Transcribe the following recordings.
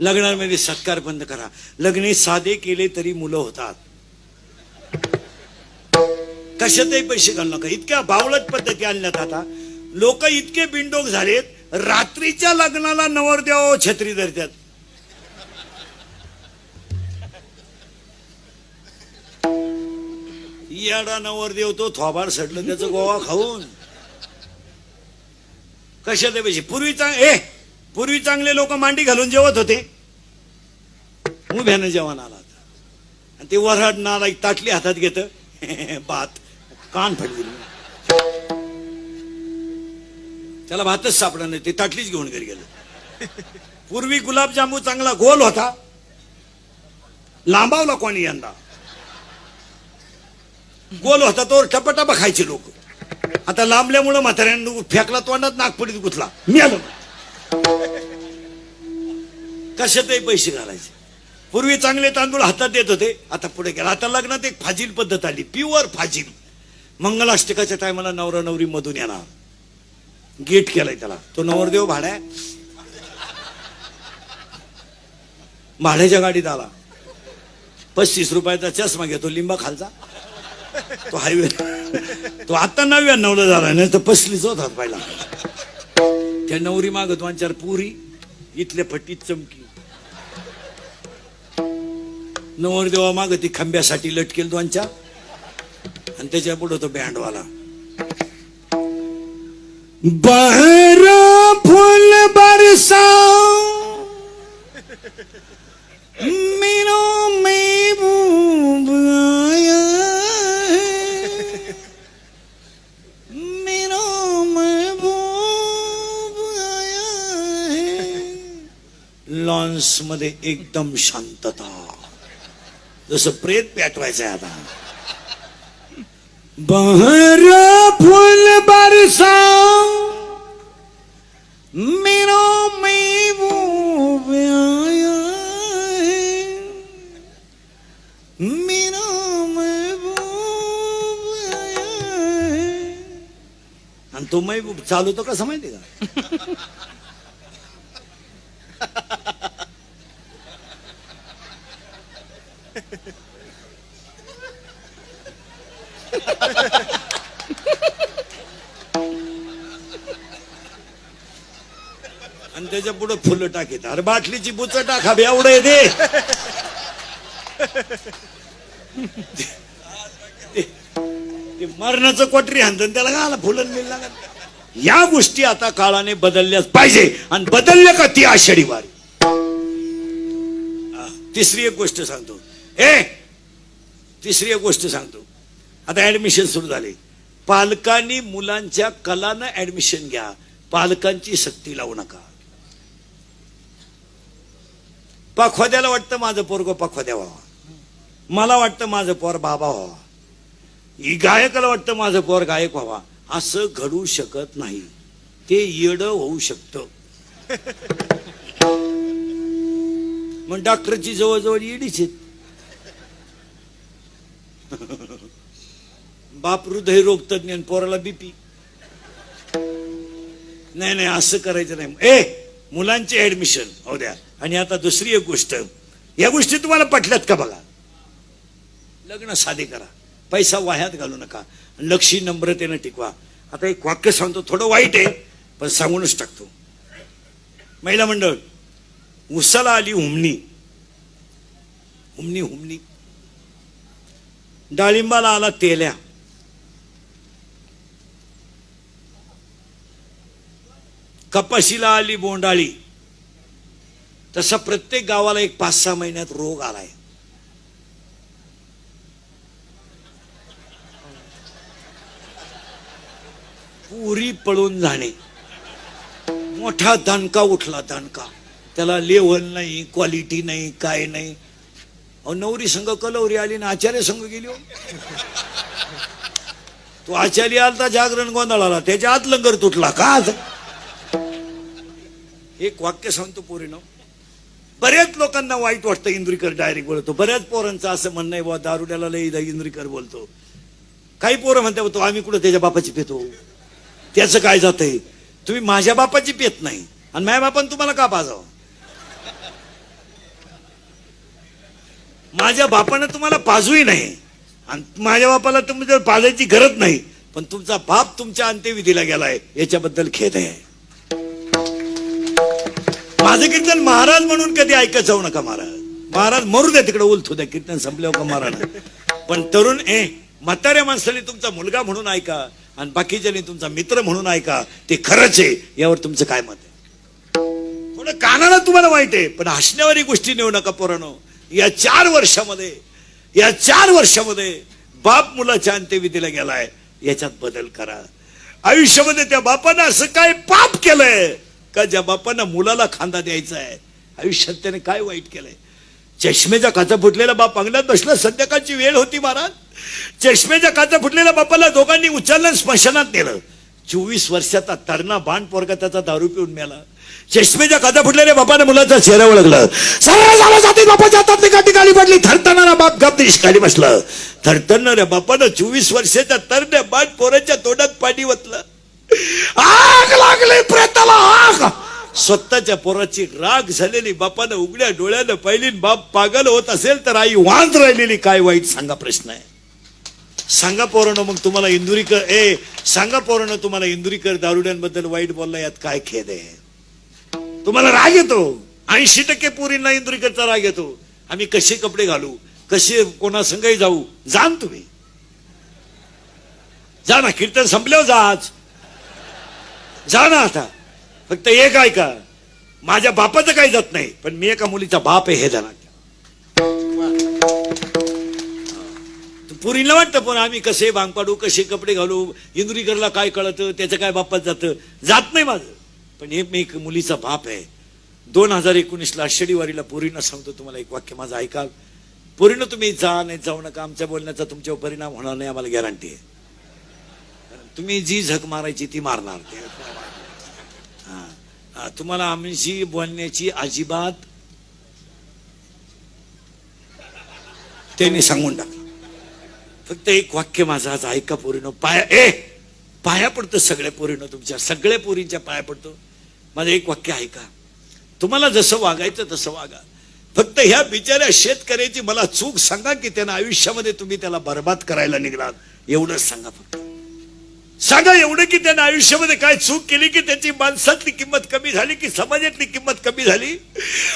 लग्नामध्ये सत्कार बंद करा. लग्ने साधे केले तरी मुलं होतात. कशातही पैसे घालू नका. इतक्या बावळत पद्धती आणल्यात आता. लोक इतके बिंडोक झालेत रात्रीच्या लग्नाला नवरदेव छत्री धरतात. याडा नवरदेव तो थोबाड सडलं त्याचं गोवा खाऊन. कशात पैसे. पूर्वीचा ए! पूर्वी चांगले लोक मांडी घालून जेवत होते. उभ्यानं जेवण आला आणि ते वराड नाला एक ताटली हातात घेत. भात. कान फडली त्याला भातच सापडा नाही. ते ताटलीच घेऊन घरी गेलं. पूर्वी गुलाबजामू चांगला गोल होता. लांबावला कोणी यंदा. गोल होता तो टपाटपा खायचे लोक. आता लांबल्यामुळं म्हाताऱ्यानं फेकला तोंडात नागपुडीत गुतला. मी आलो. कशातही पैसे घालायचे. पूर्वी चांगले तांदूळ हातात देत होते आता पुढे गेला. आता लग्नात एक फाजील पद्धत आली प्युअर फाजील. मंगलाष्टकाच्या टायमाला नवरा नवरी मधून येणार. गेट केलाय त्याला. तो नवरदेव भाड्या भाड्याच्या गाडीत आला. पस्तीस रुपयाचा चष्मा घेतो लिंबा खालचा. तो हायवे तो आता नव्याण्णवला झाला नाही तर पस्तीस होता पहिला. त्या नवरी माग दोन चार पुरी इथल्या फटीत चमकी. नवरदेवा माग ती खांब्यासाठी लटकेल दोन चार आणि त्याच्या पुढे तो बँडवाला. बहर फुल बरसा मेरा महबूब आया। लॉन्समध्ये एकदम शांतता. जसं प्रेत पेटवायचं आता. बहर फुल बरसा मेरा महबूब आया है. मेरा महबूब आया है. आणि तो महबूब चालू तो कसा माहिती का? त्याच्या पुढे फुलं टाकीत अरे बाटलीची बुच टाका एवढं आहे ते. मरणाचं कोटरी हाणतं त्याला गाला फुलं मिळ लागत या गोष्टी आता काळाने बदलल्याच पाहिजे आणि बदलल्या का ती आषाढी वारी? तिसरी एक गोष्ट सांगतो. ए तिसरी एक गोष्ट सांगतो. आता ऍडमिशन सुरू झाले. पालकांनी मुलांच्या कलानं ऍडमिशन घ्या. पालकांची सक्ती लावू नका. पाखवाद्याला वाटतं माझं पोरगो पाखवाद्या व्हावा. मला वाटतं माझं पोर बाबा व्हावा. ही गायकाला वाटतं माझं पोर गायक व्हावा. असं घडू शकत नाही. ते येड होऊ शकतं. मग डॉक्टरची जवळजवळ येडीच आहेत. बाप हृदय रोग तज्ञ पोराला बीपी नाही नाही असं करायचं नाही. ए! मुलांचे ऍडमिशन हो द्या. आणि आता दुसरी एक गोष्ट. या गोष्टी तुम्हाला पटल्यात का बघा? लग्न साधे करा. पैसा वाह्यात घालू नका. लक्षी नम्रतेनं टिकवा. आता एक वाक्य सांगतो थोडं वाईट आहे पण सांगूनच टाकतो. महिला मंडळ उसाला आली हुमणी. हुमणी हुमणी. डाळिंबाला आला तेल्या. कपाशीला आली बोंडाळी. तसा प्रत्येक गावाला एक पाच सहा महिन्यात रोग आलाय. पुरी पळून जाणे. मोठा दणका उठला दणका त्याला लेवल नाही क्वालिटी नाही काय नाही. नवरी संघ कलवरी आली ना आचार्य संघ गेली हो. तो आचार्य आलता जागरण गोंधळाला. त्याच्या आत लंगर तुटला. का आज? एक वाक्य सांगतो पोरीनं. बऱ्याच लोकांना वाईट वाटतं इंद्रीकर डायरेक्ट बोलतो. बऱ्याच पोरांचं असं म्हणणं आहे बुवा दारुड्याला लई इंद्रीकर बोलतो. काही पोरं म्हणते तो आम्ही कुठं त्याच्या बापाची पेतो? त्याचं काय जातंय? तुम्ही माझ्या बापाची पेत नाही. आणि माझ्या बापानं तुम्हाला का पाजावं माझ्या बापानं तुम्हाला पाजूही नाही. आणि माझ्या बापाला तुम्ही जर पाजायची गरज नाही पण तुमचा बाप तुमच्या अंत्यविधीला गेलाय. याच्याबद्दल खेद आहे. माझं कीर्तन महाराज म्हणून कधी ऐकत जाऊ नका महाराज. महाराज मरू द्या तिकडे उलथू द्या कीर्तन संपल्यावर का महाराज? पण तरुण ए म्हाताऱ्या माणसाने तुमचा मुलगा म्हणून ऐका आणि बाकीच्यानी तुमचा मित्र म्हणून ऐका. ते खरंच आहे यावर तुमचं काय मत आहे? थोडं कानाला तुम्हाला वाईट आहे पण हसण्यावारी गोष्टी नेऊ नका पोरानो. या चार वर्षामध्ये या चार वर्षामध्ये बाप मुलाच्या अंत्यविधीला गेलाय याच्यात बदल करा. आयुष्यामध्ये त्या बापानं असं काय पाप केलंय का ज्या बापांना मुलाला खांदा द्यायचा आहे आयुष्यात त्याने काय वाईट केलंय? चष्मेच्या काचा फुटलेला बाप अंगणात बसला संध्याकाळची वेळ होती महाराज. चष्मेच्या काचा फुटलेल्या बापाला दोघांनी उचललं स्मशानात नेलं. चोवीस वर्षाचा तरणा बाण पोरगा त्याचा दारू पिऊन मेला. चष्मेच्या काचा फुटलेल्या बापाने मुलाचा चेहरा ओळखला. सरळ झाला जाती बापाच्या गाठी गाडी पडली थरतरणारा बाप गप दिश खाली बसलं. थरतरणाऱ्या बापानं चोवीस वर्षाच्या तरण्या बाण पोराच्या तोंडात पाणी वतलं आग लागली प्रेताला आग! स्वतःच्या पोराची राग झालेली बापानं उघड्या डोळ्यानं पहिली बाप पागल होत असेल तर आई वांद राहिलेली काय वाईट सांगा प्रश्न आहे. सांगा पोरानं मग तुम्हाला इंदुरीकर ए सांगा पोरानं तुम्हाला इंदुरीकर दारुड्यांबद्दल वाईट बोलला यात काय खेद आहे? तुम्हाला राग येतो. ऐंशी टक्के पोरींना इंदुरीकरचा राग येतो. आम्ही कसे कपडे घालू? कसे कोणासंगही जाऊ? जाण तुम्ही. जा ना कीर्तन संपल्यावर जा आज. जा ना आता. फक्त एक ऐका. माझ्या बापाचं काही जात नाही पण मी एका मुलीचा बाप आहे हे जाणार पुरीला वाटतं पण आम्ही कसे भांग पाडू कसे कपडे घालू इंदुरीकरला काय कळतं त्याचं काय बापात जातं? जात नाही माझं. पण हे मी एक मुलीचा बाप आहे. दोन हजार एकोणीसला आषाढीवारीला पुरीनं सांगतो तुम्हाला एक वाक्य माझं ऐकाल पुरीनं तुम्ही जा नाही जाऊ नका आमच्या बोलण्याचा तुमच्यावर परिणाम होणार नाही आम्हाला गॅरंटी आहे. तुम्ही जी झक मारायची ती मारणार. ते हा. तुम्हाला आमची बोलण्याची अजिबात त्यांनी सांगून टाकलं. फक्त एक वाक्य माझं आज ऐका पोरीनं पाया ए पाया पडतो सगळ्या पोरीनं तुमच्या सगळ्या पोरींच्या पाया पडतो. माझं एक वाक्य ऐका. तुम्हाला जसं वागायचं तसं वागा. फक्त ह्या बिचाऱ्या शेतकऱ्याची मला चूक सांगा की त्यानं आयुष्यामध्ये तुम्ही त्याला बर्बाद करायला निघलात एवढंच सांगा फक्त. सांगा एवढं की त्यांना आयुष्यामध्ये काय चूक केली की त्याची माणसातली किंमत कमी झाली की समाजातली किंमत कमी झाली?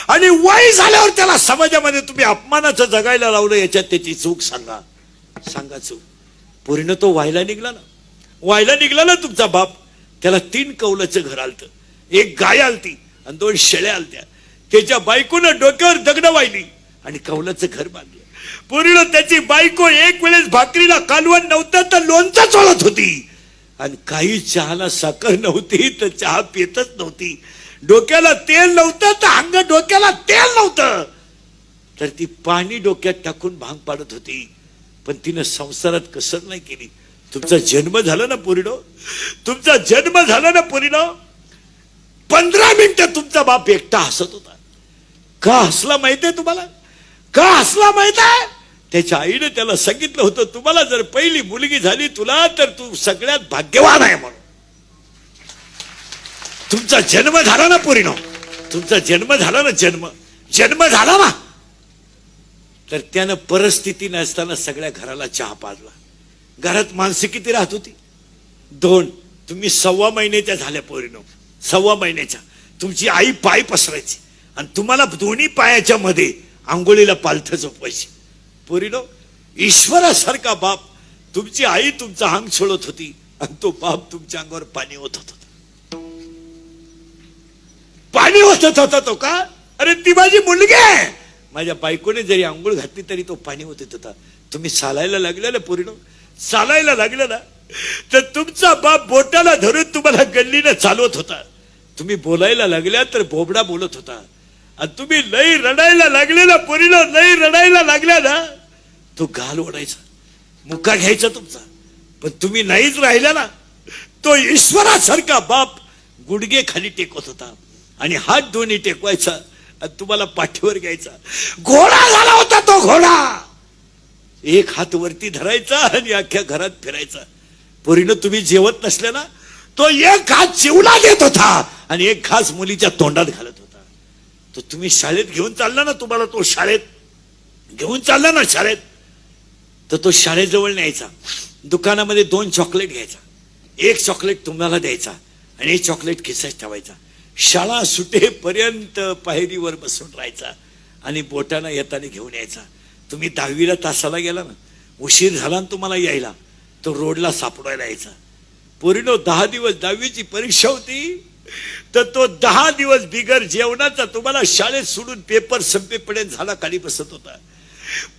आणि वय झाल्यावर त्याला समाजामध्ये तुम्ही अपमानाचं जगायला लावलं याच्यात त्याची चूक सांगा. सांगा चूक. पूर्ण तो व्हायला निघला ना. व्हायला निघला ना तुमचा बाप. त्याला तीन कौलाचं घर आलतं. एक गाय आलती आणि दोन शेळ्या आलत्या. त्याच्या बायकोनं डोक्यावर दगड वाहिली आणि कौलाचं घर बांधलं. पूर्ण त्याची बायको एक वेळेस भाकरीला कालवण नव्हतं तर लोणचं चोळत होती. आणि काही चहाला साखर नव्हती तर चहा पितच नव्हती. डोक्याला तेल नव्हतं तर अंग डोक्याला तेल नव्हतं. तर ती पाणी डोक्यात टाकून भांग पाडत होती. पण तिनं संसारात कसर नाही केली. तुमचा जन्म झाला ना पुरीनो? तुमचा जन्म झाला ना पुरीनो? पंधरा मिनिटं तुमचा बाप एकटा हसत होता. का हसला माहीत आहे तुम्हाला? का हसला माहीत आहे? त्याच्या आईने त्याला सांगितलं होतं तुम्हाला जर पहिली मुलगी झाली तुला तर तू सगळ्यात भाग्यवान आहे म्हणून. तुमचा जन्म झाला ना पुरीनो. तुमचा जन्म झाला ना जन्म. जन्म झाला ना. तर त्यानं परिस्थिती नसताना सगळ्या घराला चहा पाजला. घरात माणसं किती राहत होती? दोन. तुम्ही सव्वा महिन्याच्या झाल्या पोरीनो. सव्वा महिन्याच्या. तुमची आई पाय पसरायची. आणि तुम्हाला दोन्ही पायाच्या मध्ये आंघोळीला पालथं झोपवायची पोरीनो ईश्वरासारखा बाप तुमची आई तुमचा अंग सोडत होती आणि तो बाप तुमच्या अंगावर पाणी ओतत होता. पाणी ओतत होता तो का? अरे ती माझी मुलगी आहे. माझ्या बायकोने जरी आंघोळ घातली तरी तो पाणी ओतत होता. तुम्ही चालायला लागलेलं पोरीनो? चालायला लागलं ना? तर तुमचा बाप बोटाला धरून तुम्हाला गल्लीनं चालवत होता. तुम्ही बोलायला लागल्या तर बोबडा बोलत होता. आणि तुम्ही लई रडायला लागलेला पोरीला लई रडायला लागल्या ना? तो गाल ओढायचा. मुका घ्यायचा तुमचा. पण तुम्ही नाहीच राहिला ना तो ईश्वरासारखा बाप गुडगे खाली टेकवत होता. आणि हात दोन्ही टेकवायचा आणि तुम्हाला पाठीवर घ्यायचा. घोडा झाला होता तो घोडा. एक हात वरती धरायचा आणि अख्ख्या घरात फिरायचा. पोरीनं तुम्ही जेवत नसले ना तो एक हात जेवला देत होता आणि एक घास मुलीच्या तोंडात घालत होता. तो तुम्ही शाळेत घेऊन चालला ना तुम्हाला तो शाळेत? घेऊन चालला ना शाळेत? तर तो शाळेजवळ न्यायचा. दुकानामध्ये दोन चॉकलेट घ्यायचा. एक चॉकलेट तुम्हाला द्यायचा आणि एक चॉकलेट खिसाच ठेवायचा. शाळा सुटेपर्यंत पायरीवर बसून राहायचा आणि बोटानं येताना घेऊन यायचा. तुम्ही दहावीला तासाला गेला ना उशीर झाला ना तुम्हाला यायला तो रोडला सापडायला यायचा. पोरीनो दहा दिवस दहावीची परीक्षा होती तर तो दहा दिवस बिगर जेवणाचा तुम्हाला शाळेत सोडून पेपर संपेपर्यंत झाला खाली बसत होता.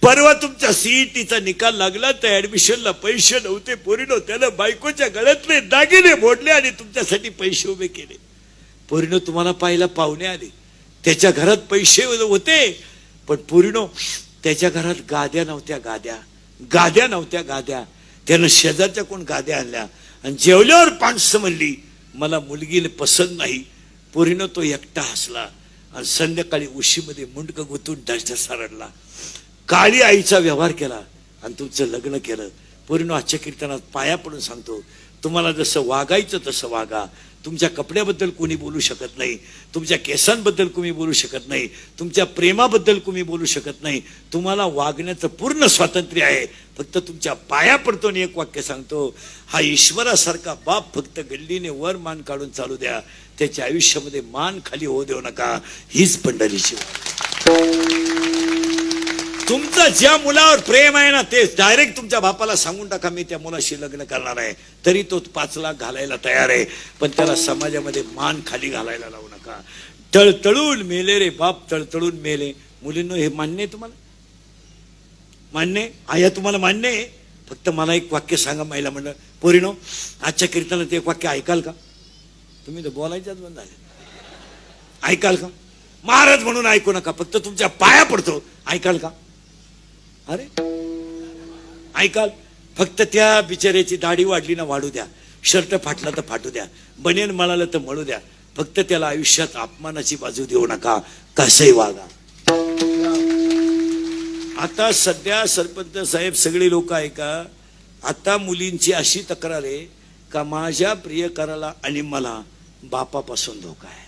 परवा तुमच्या सीईटीचा निकाल लागला तर ऍडमिशनला पैसे नव्हते पोरीनो त्यानं बायकोच्या गळ्यातले दागिने मोडले आणि तुमच्यासाठी पैसे उभे केले. पोरीनो तुम्हाला पाहायला पाहुणे आले. त्याच्या घरात पैसे होते पण पोरीनो त्याच्या घरात गाद्या नव्हत्या गाद्या. गाद्या नव्हत्या गाद्या. त्यानं शेजारच्या कोण गाद्या आणल्या? आणि जेवल्यावर पाणसं म्हणली मला मुलगीने पसंत नाही. पोरीनं तो एकटा हसला आणि संध्याकाळी उशीमध्ये मुंडकं गुतून ढसढसा रडला काळी आईचा व्यवहार केला आणि तुमचं लग्न केलं. पूर्ण आजच्या कीर्तनात पाया पडून सांगतो तुम्हाला जसं वागायचं तसं वागा. तुमच्या कपड्याबद्दल कोणी बोलू शकत नाही तुमच्या केसांबद्दल कोणी बोलू शकत नाही तुमच्या प्रेमाबद्दल कोणी बोलू शकत नाही. तुम्हाला वागण्याचं पूर्ण स्वातंत्र्य आहे. फक्त तुमच्या पाया पडतो आणि एक वाक्य सांगतो हा ईश्वरासारखा बाप फक्त गल्लीने वर मान काढून चालू द्या. त्याच्या आयुष्यामध्ये मान खाली होऊ देऊ नका. हीच पंढरीची वाट. तुमचं ज्या मुलावर प्रेम आहे ना ते डायरेक्ट तुमच्या बापाला सांगून टाका मी त्या मुलाशी लग्न करणार आहे. तरी तो पाच लाख घालायला तयार आहे. पण त्याला समाजामध्ये मान खाली घालायला लावू नका. तळतळून मेले रे बाप तळतळून मेले. मुलींनो हे मान्य आहे तुम्हाला? मान्य आहे? आया तुम्हाला मान्य आहे? फक्त मला एक वाक्य सांगा महिला म्हणलं पोरीनो आजच्या कीर्तनात एक वाक्य ऐकाल का? तुम्ही तर बोलायच्याच बंद झाले. ऐकाल का? महाराज म्हणून ऐकू नका. फक्त तुमच्या पाया पडतो. ऐकाल का? अरे. ऐकाल फक्त त्या बिचाऱ्याची दाढी वाढली ना वाढू द्या. शर्ट फाटला तर फाटू द्या. बनेन मळालं तर मळू द्या. फक्त त्याला आयुष्यात अपमानाची बाजू देऊ नका. कसंही वागा. आता सध्या सरपंच साहेब सगळे लोक ऐका आता मुलींची अशी तक्रार आहे का माझ्या प्रियकराला आणि मला बापापासून धोका आहे?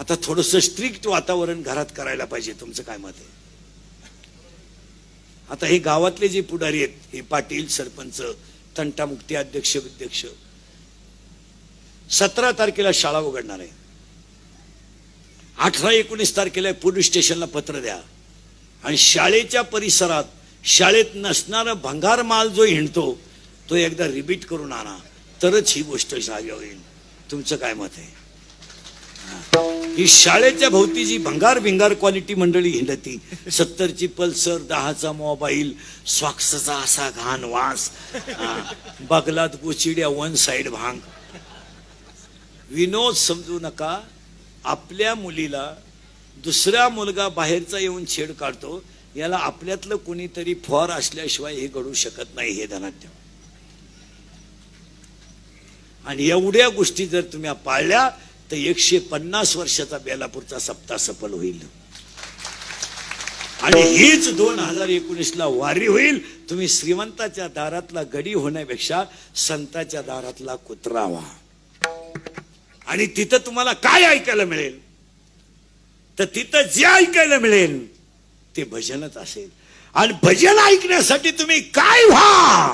आता थोडस स्ट्रिक्ट वातावरण घरात करायला पाहिजे तुमचं काय मत आहे? आता हे गावातले जे पुढारी आहेत हे पाटील सरपंच तंटामुक्ती अध्यक्ष विध्यक्ष सतरा तारखेला शाळा उघडणार आहे. अठरा एकोणीस तारखेला पोलीस स्टेशनला पत्र द्या. आणि शाळेच्या परिसरात शाळेत नसणारा भंगार माल जो हिंडतो तो एकदा रिपीट करून आणा. तरच ही गोष्ट साध्य होईल तुमचं काय मत आहे? ही शाळेच्या भोवती जी भंगार भिंगार क्वालिटी मंडळी हिंडती. सत्तरची पल्सर दहाचा मोबाईल स्वाक्सचा असा घाण वास. बगलात गोचिड्या वन साइड भांग. विनोद समजू नका आपल्या मुलीला दुसरा मुलगा बाहेरचा येऊन छेड काढतो याला आपल्यातलं कोणीतरी फॉर असल्याशिवाय हे घडू शकत नाही हे ध्यानात आणि एवढ्या गोष्टी जर तुम्ही पाळल्या तर एकशे पन्नास वर्षाचा बेलापूरचा सप्ताह सफल होईल. आणि हीच दोन हजार एकोणीस ला वारी होईल. तुम्ही श्रीमंताच्या दारातला गडी होण्यापेक्षा संताच्या दारातला कुत्रा व्हा आणि तिथं तुम्हाला काय ऐकायला मिळेल? तर तिथं जे ऐकायला मिळेल ते भजनच असेल. आणि भजन ऐकण्यासाठी तुम्ही काय व्हा